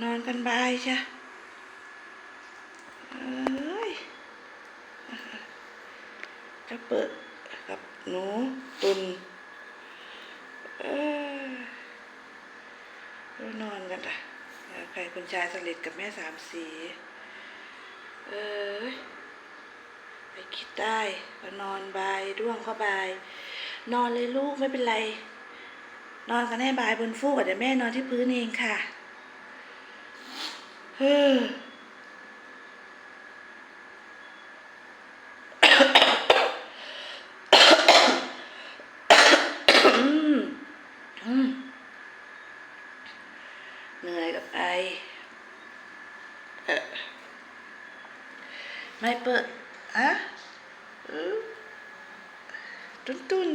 นอนกันบายใช่เอ้ยจะเปิดกับหนูตุนเออแล้วนอนกันอะใครคุณชายสลิดกับแม่สามสีเอ้ยไปคิดได้ก็นอนบายด้วงก็บาย นอนเลยลูกไม่เป็นไร นอนกันให้บายบนฟูกเดี๋ยวแม่นอนที่พื้นเองค่ะ เฮ้ออืมอืมเหนื่อยกับไอเอ่อไม่เปิดอะเออตุนตุน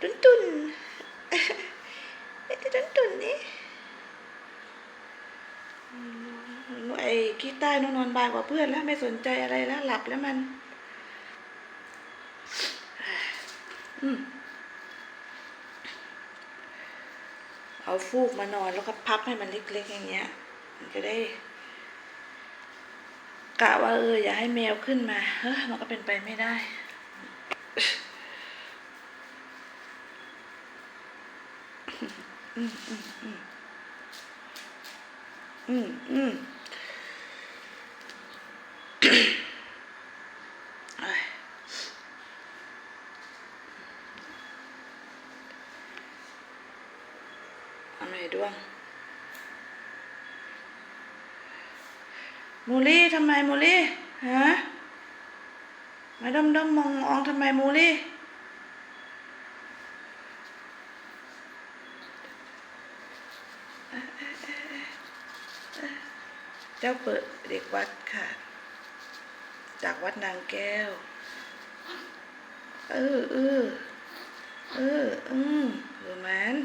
ตุนตุนไอ้ตุนตุนนี่อืมไอ้ ขี้ใต้นอนนอนบ่านกว่าเพื่อนแล้วไม่สนใจอะไรแล้วหลับแล้วมัน อืมเอาฟูกมานอนแล้วก็พับให้มันเล็กๆอย่างเงี้ย มันจะได้ กะว่าเอออย่าให้แมวขึ้นมา เฮ้ยมันก็เป็นไปไม่ได้ อืมอืมอืมอืมอืม เอาไหนด้วงมูลี่ทำไมมูลี่ฮะมาด้อมด้อมมองมองทำไมมูลี่เจ้าเปิดเด็กวัดค่ะ จากวัดนางแก้ว เออเออเอออืมเออมัน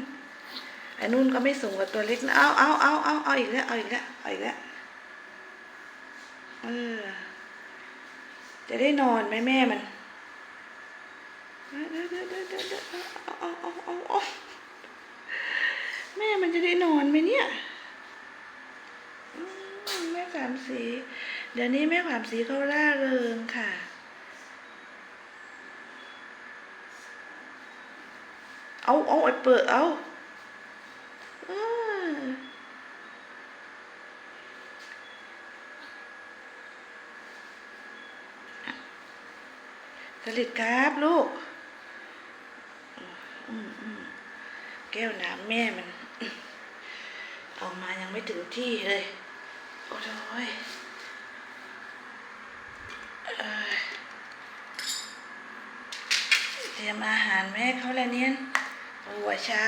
ไอ้นุ่นก็ไม่สูงกว่าตัวเล็กนะเอาเอาเอาเอาเอาอีกแล้วเอาอีกแล้วเอาอีกแล้วเออจะได้นอนไหมแม่มันเดี๋ยวเดี๋ยวเดี๋ยวเดี๋ยวเดี๋ยวเอาเอาเอาเอาเอาแม่มันจะได้นอนไหมเนี่ยแม่ขามสี เดี๋ยวนี้แม่ขามสีเขาล่าเริงค่ะเอาเอาไอ้เปิดเอาเออ สลิดครับลูก แก้วน้ำแม่มัน เอามายังไม่ถึงที่เลย โอ้ยเอ่อเตรียมอาหารแม่เขาแล้วเนี่ยหัวเช้า